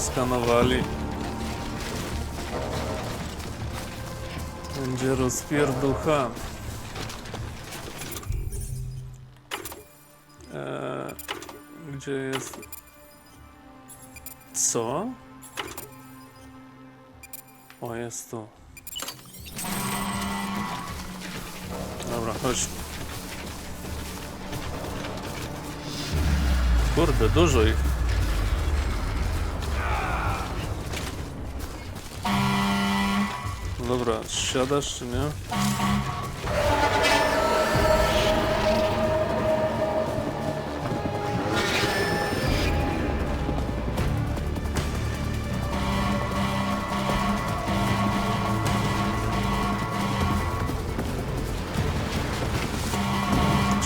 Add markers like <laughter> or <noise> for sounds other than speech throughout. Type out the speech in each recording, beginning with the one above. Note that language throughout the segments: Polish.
zeskanowali. Będzie rozpierducha. Eee, gdzie jest... Co? O, jest tu. Dobra, chodź. Kurde, dużo ich. Dobra, siadasz czy nie?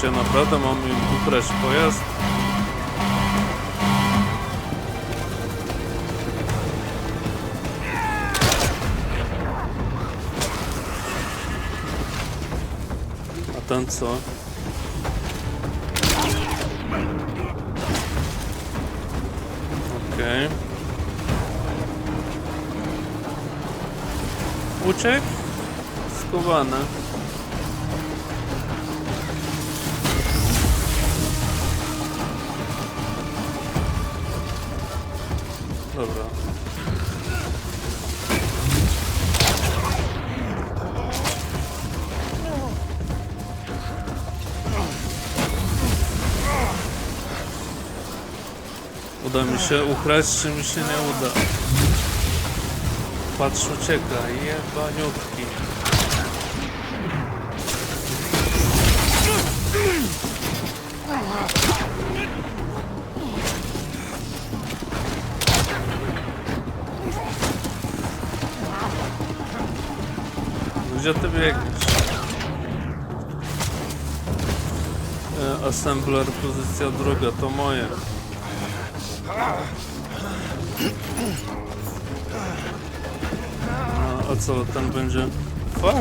Czy naprawdę mam im ukraść pojazd? Ten co? Okej. Uciekł? Skowany. Uda mi się ukraść, czy mi się nie uda? Patrz, ucieka. Jebaniutki. Gdzie ty biegniesz? E, Assembler, pozycja druga, to moje. A, a co, ten będzie... Fuck!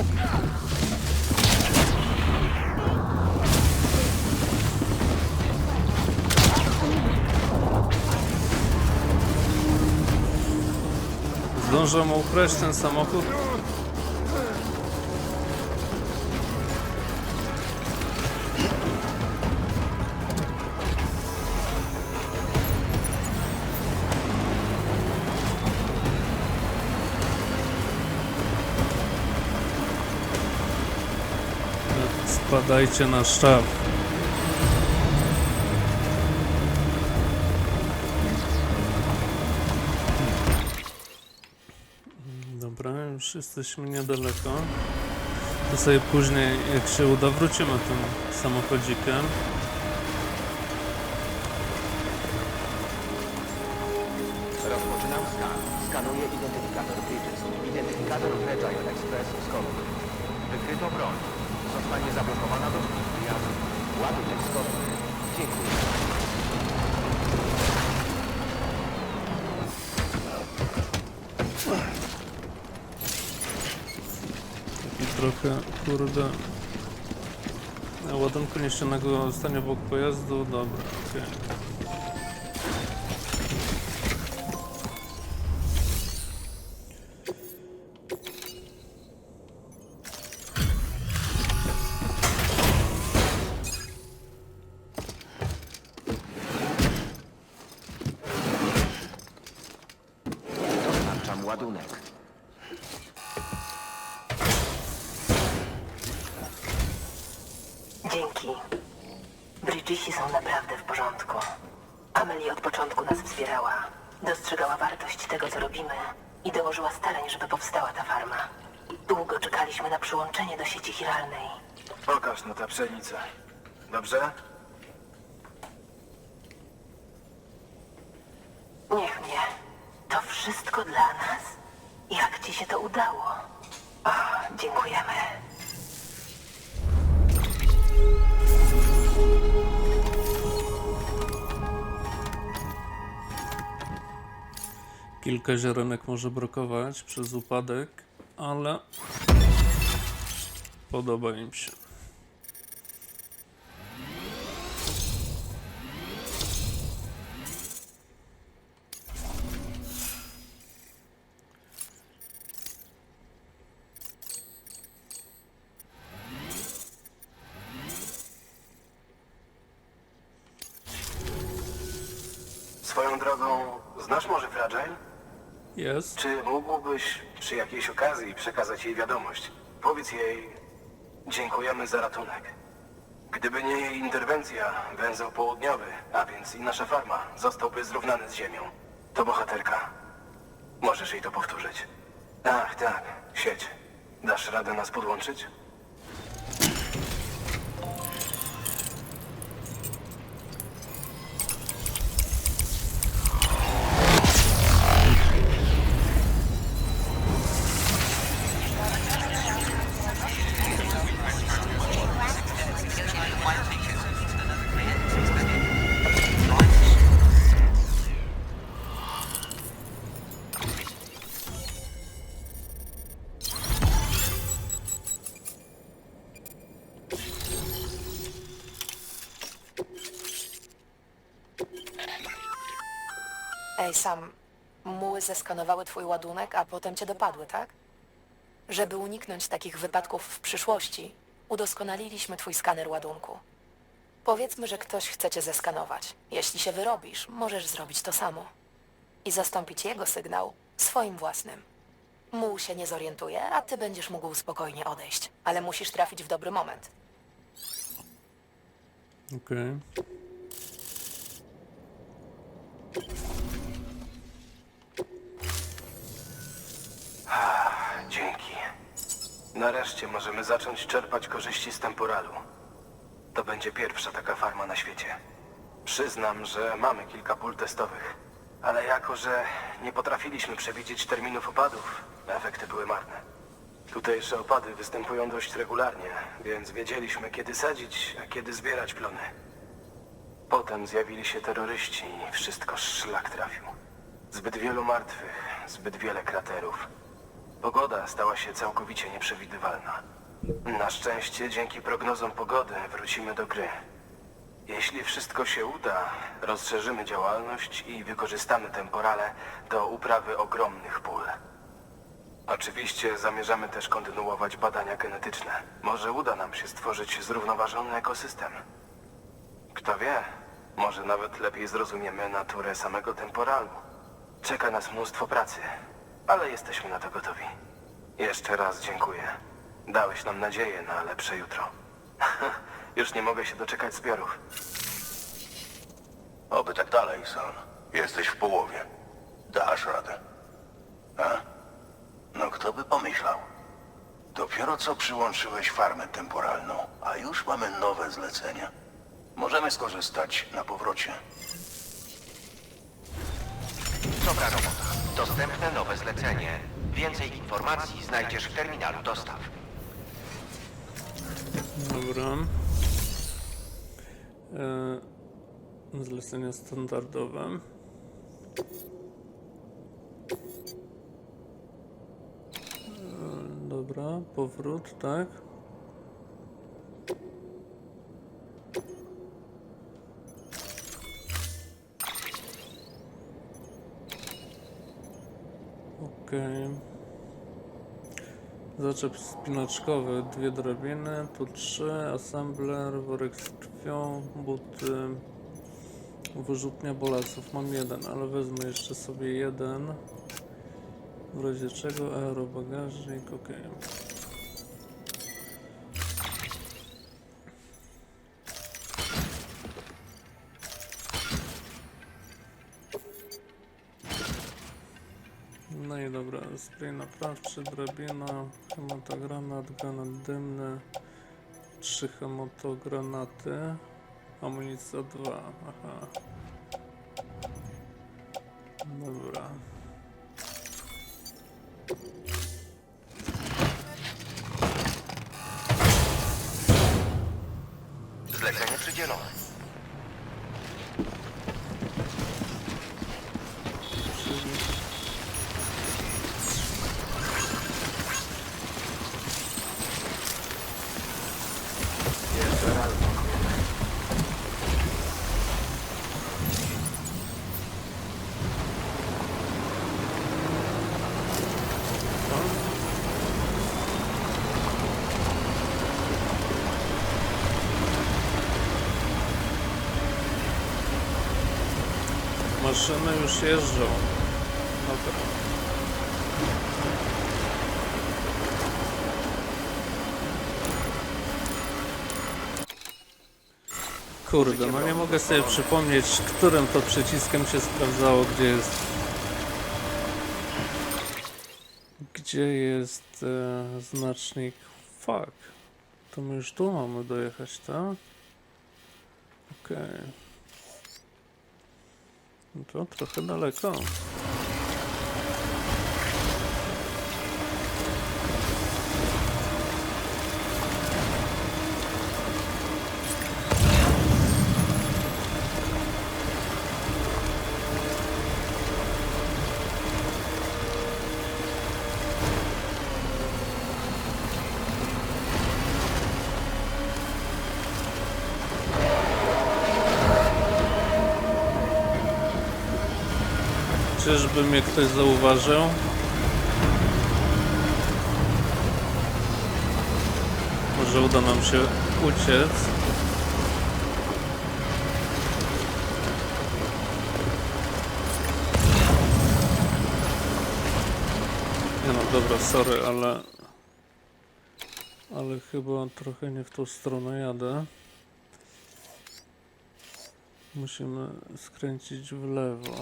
Zdążę mu ukraść ten samochód? Spadajcie na sztab. Dobra, już jesteśmy niedaleko. To sobie później, jak się uda, wrócimy tym samochodzikiem. Rozpoczynam skan. Skanuję identyfikator Bridges. Identyfikator Fragile Express Skowry. Wykryto broń. Zostanie zablokowana do wyjazdu. Ładunek Skowry. Dziękuję. Taki trochę, kurde... Ładunku niszczonego stanie obok pojazdu. Dobra, okej. Dostarczam Bridgesi są naprawdę w porządku. Amelie od początku nas wspierała. Dostrzegała wartość tego, co robimy i dołożyła starań, żeby powstała ta farma. Długo czekaliśmy na przyłączenie do sieci chiralnej. Pokaż no tę pszenicę. Dobrze? Niech mnie. To wszystko dla nas. Jak ci się to udało? O, dziękujemy. Kilka ziarenek może brakować przez upadek, ale podoba im się. Swoją drogą, znasz może Fragile? Jest. Czy mógłbyś przy jakiejś okazji przekazać jej wiadomość? Powiedz jej, dziękujemy za ratunek. Gdyby nie jej interwencja, węzeł południowy, a więc i nasza farma, zostałby zrównany z ziemią. To bohaterka. Możesz jej to powtórzyć. Ach, tak, sieć. Dasz radę nas podłączyć? Sam, muły zeskanowały twój ładunek, a potem cię dopadły, tak? Żeby uniknąć takich wypadków w przyszłości, udoskonaliliśmy twój skaner ładunku. Powiedzmy, że ktoś chce cię zeskanować. Jeśli się wyrobisz, możesz zrobić to samo. I zastąpić jego sygnał swoim własnym. Muł się nie zorientuje, a ty będziesz mógł spokojnie odejść. Ale musisz trafić w dobry moment. Okej. Dzięki. Nareszcie możemy zacząć czerpać korzyści z temporalu. To będzie pierwsza taka farma na świecie. Przyznam, że mamy kilka pól testowych, ale jako, że nie potrafiliśmy przewidzieć terminów opadów, efekty były marne. Tutejsze opady występują dość regularnie, więc wiedzieliśmy kiedy sadzić, a kiedy zbierać plony. Potem zjawili się terroryści i wszystko szlak trafił. Zbyt wielu martwych, zbyt wiele kraterów. Pogoda stała się całkowicie nieprzewidywalna. Na szczęście, dzięki prognozom pogody, wrócimy do gry. Jeśli wszystko się uda, rozszerzymy działalność i wykorzystamy temporale do uprawy ogromnych pól. Oczywiście zamierzamy też kontynuować badania genetyczne. Może uda nam się stworzyć zrównoważony ekosystem. Kto wie, może nawet lepiej zrozumiemy naturę samego temporalu. Czeka nas mnóstwo pracy, ale jesteśmy na to gotowi. Jeszcze raz dziękuję. Dałeś nam nadzieję na lepsze jutro. <laughs> Już nie mogę się doczekać zbiorów. Oby tak dalej, son. Jesteś w połowie. Dasz radę. A? No kto by pomyślał? Dopiero co przyłączyłeś farmę temporalną, a już mamy nowe zlecenia. Możemy skorzystać na powrocie. Dobra robota. Dostępne nowe zlecenie. Więcej informacji znajdziesz w terminalu dostaw. Dobra. E, zlecenia standardowe. E, dobra, powrót, tak. Zaczep spinaczkowy, dwie drabiny, tu trzy, assembler, worek z krwią, buty, wyrzutnia bolasów. Mam jeden, ale wezmę jeszcze sobie jeden. W razie czego aerobagażnik, ok. No spray naprawczy, drabina, hematogranat, granat dymny, trzy hematogranaty, amunicja 2, aha. Dobra. Maszyny już jeżdżą. Dobra. Kurde, no nie mogę sobie przypomnieć, którym to przyciskiem się sprawdzało, gdzie jest... Gdzie jest e, znacznik... Fuck. To my już tu mamy dojechać, tak? Okej. No to trochę daleko. Czyżby mnie ktoś zauważył? Może uda nam się uciec. Nie no, dobra, sorry, ale... Ale chyba trochę nie w tą stronę jadę. Musimy skręcić w lewo.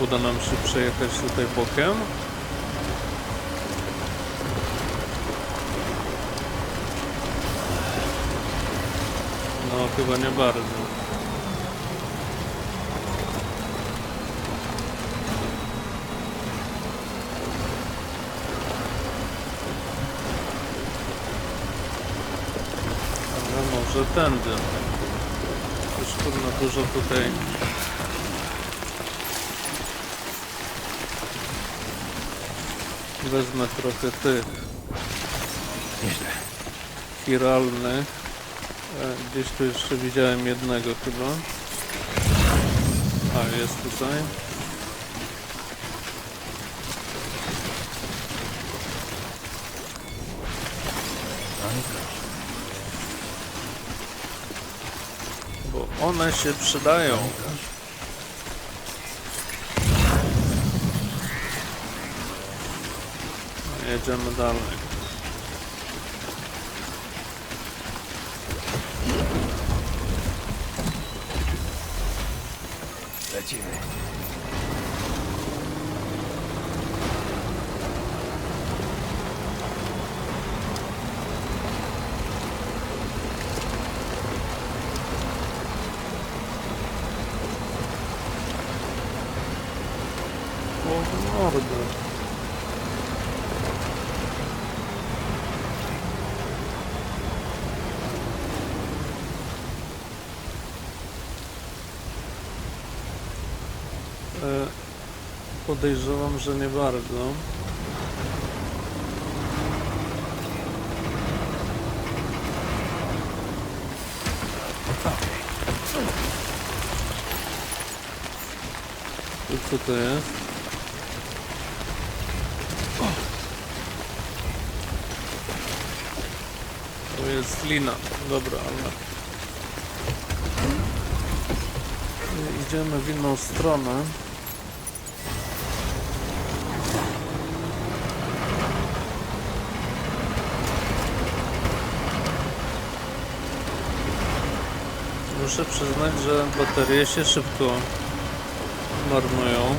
Uda nam się przejechać tutaj bokiem. No, chyba nie bardzo. Ale może tędy. Już kurna dużo tutaj Wezmę trochę tych chiralnych. E, Gdzieś tu jeszcze widziałem jednego chyba. A, jest tutaj. Bo one się przydają. 也这么大了。再见。Podejrzewam, że nie bardzo. Co to jest? To jest lina. Dobra, ale... Idziemy w inną stronę. Muszę przyznać, że baterie się szybko marnują.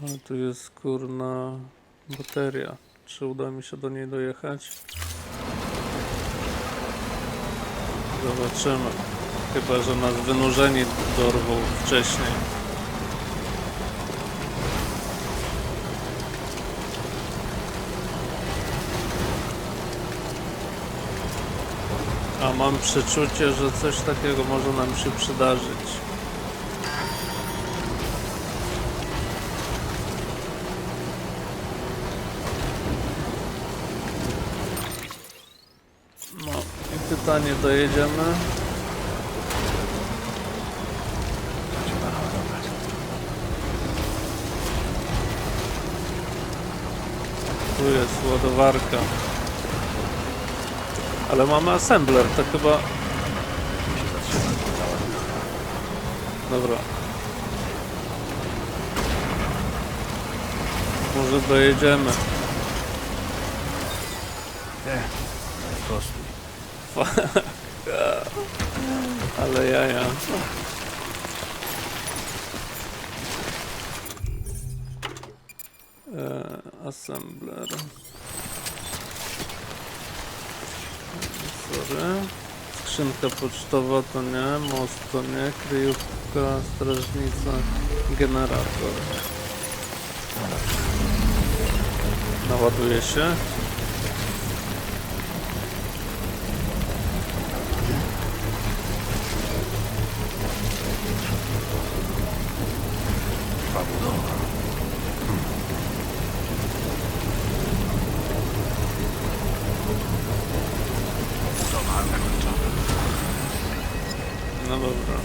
Ale tu jest kurna bateria. Czy uda mi się do niej dojechać? Zobaczymy. Chyba, że nas wynurzeni dorwą wcześniej. A mam przeczucie, że coś takiego może nam się przydarzyć. No i pytanie dojedziemy. Tu jest ładowarka. Ale mamy assembler, to chyba... Dobra. Może dojedziemy. Fuck. <laughs> Ale jaja. E, assembler. Sorry. Skrzynka pocztowa to nie, most to nie, kryjówka, strażnica, generator. Naładuje się. No dobra.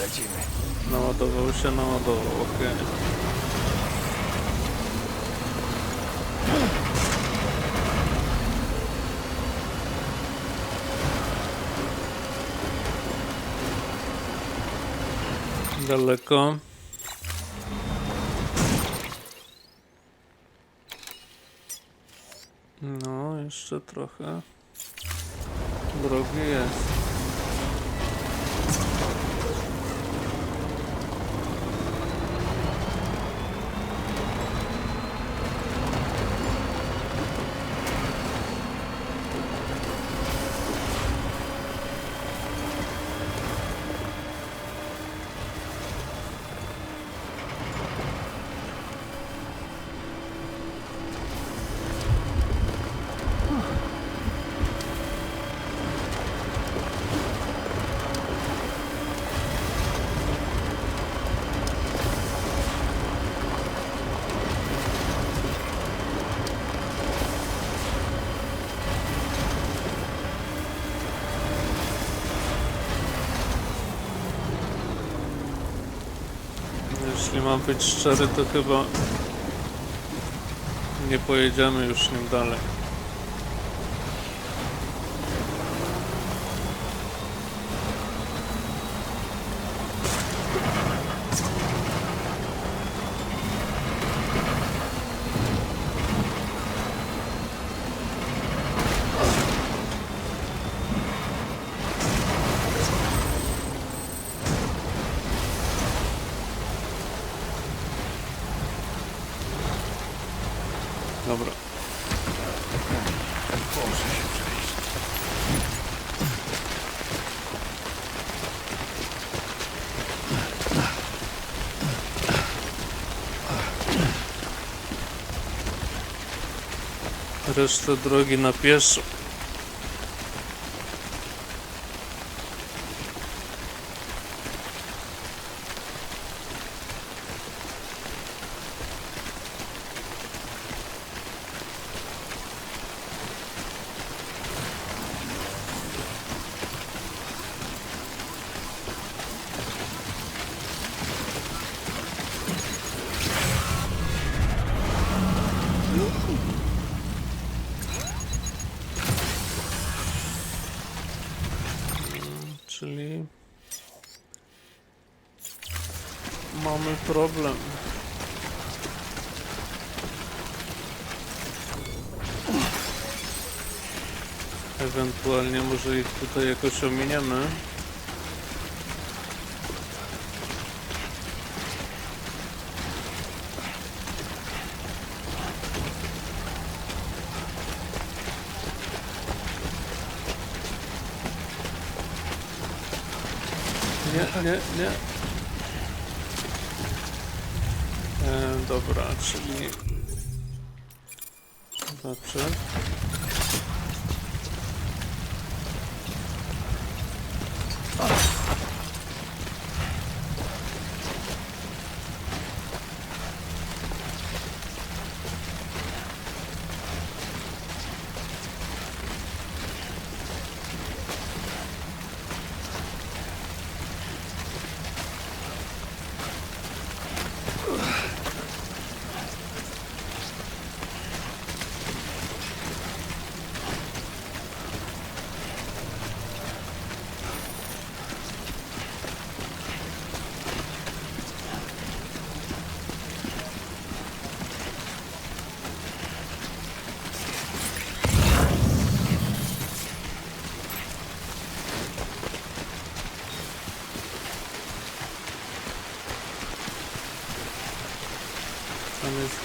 Lecimy. Naładował się, naładował, okej. Daleko. No, jeszcze trochę. Drogi jest. Jeśli mam być szczery, to chyba nie pojedziemy już nim dalej. Dobra. Resztę drogi na pieszo. Czyli mamy problem. Ewentualnie może ich tutaj jakoś ominiemy. Nie, nie, nie. E, dobra, czyli... Znaczy...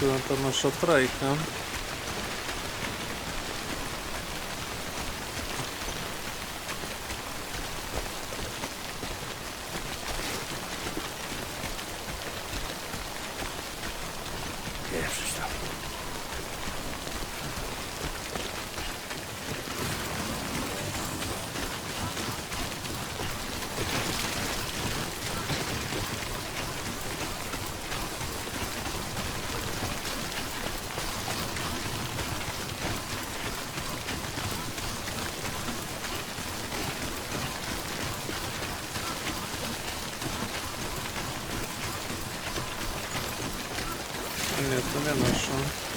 Tam jest chyba Nie, to nie nasza.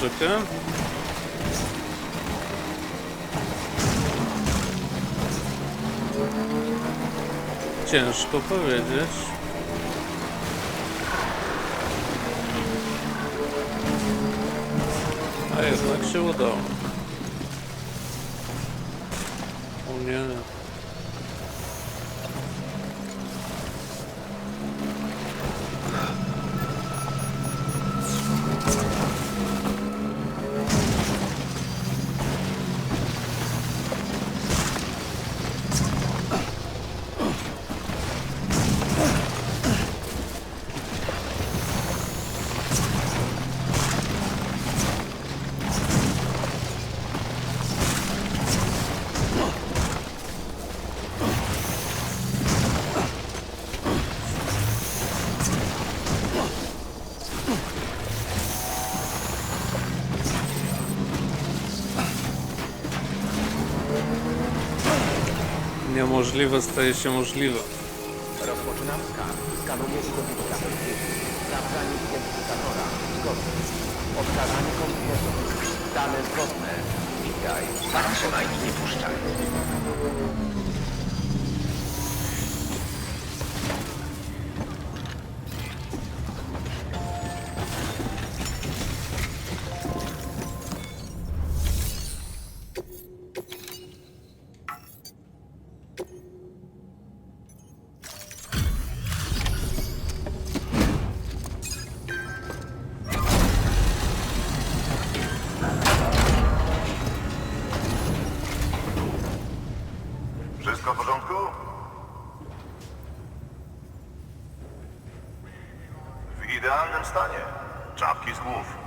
Rzekę. Ciężko powiedzieć. A jednak się udało. O nie. Niemożliwe staje się możliwe. Rozpoczynam skan. Skanuję firmy. Sprawdzanie identyfikatora. Zgodnie. Odkażanie komputerowe. Dane zgodne. Witaj. Zatrzymaj i nie puszczaj. Czapki z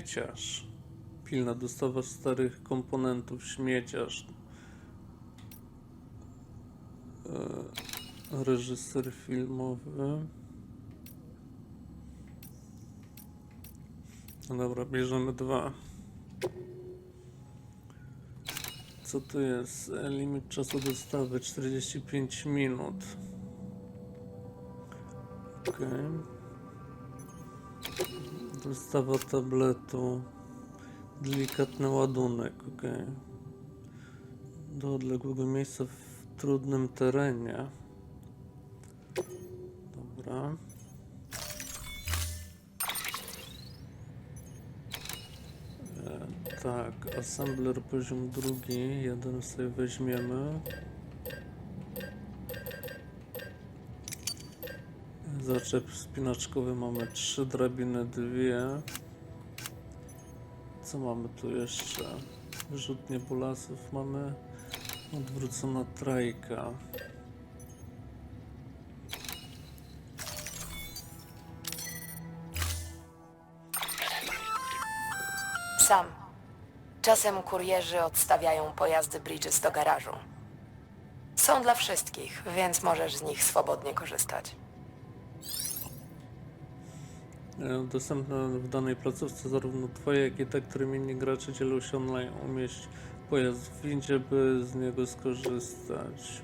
śmieciarz? Pilna dostawa starych komponentów, śmieciarz. E, reżyser filmowy. No dobra, bierzemy dwa. Co to jest? Limit czasu dostawy 45 minut. Okej. Dostawa tabletu. Delikatny ładunek, okej. Do odległego miejsca w trudnym terenie. Dobra. E, Tak, assembler poziom drugi, jeden sobie weźmiemy. Zaczep spinaczkowy mamy trzy drabiny, dwie. Co mamy tu jeszcze? Rzutnie bulasów mamy. Odwrócona trajka. Sam. Czasem kurierzy odstawiają pojazdy Bridges do garażu. Są dla wszystkich, więc możesz z nich swobodnie korzystać. Dostępne w danej placówce zarówno twoje, jak i te, którymi inni gracze dzielą się online. Umieść pojazd w windzie, by z niego skorzystać.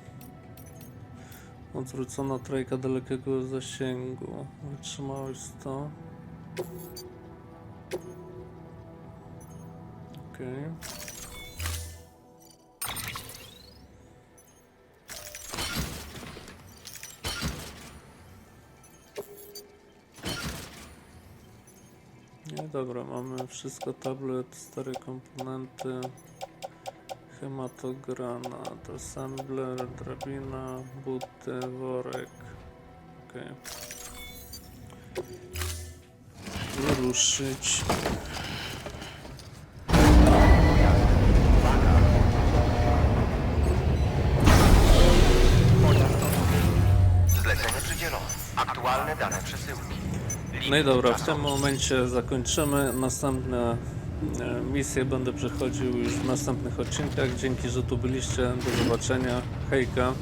Odwrócona trajka dalekiego zasięgu. Wytrzymałeś to. Okej. Nie, dobra, mamy wszystko, tablet, stare komponenty, hematogranat, assembler, drabina, buty, worek. Okej. Wyruszyć. Zlecenie przydzielone. Aktualne dane przesyłki. No i dobra, w tym momencie zakończymy. Następne e, misje będę przechodził już w następnych odcinkach. Dzięki, że tu byliście. Do zobaczenia. Hejka.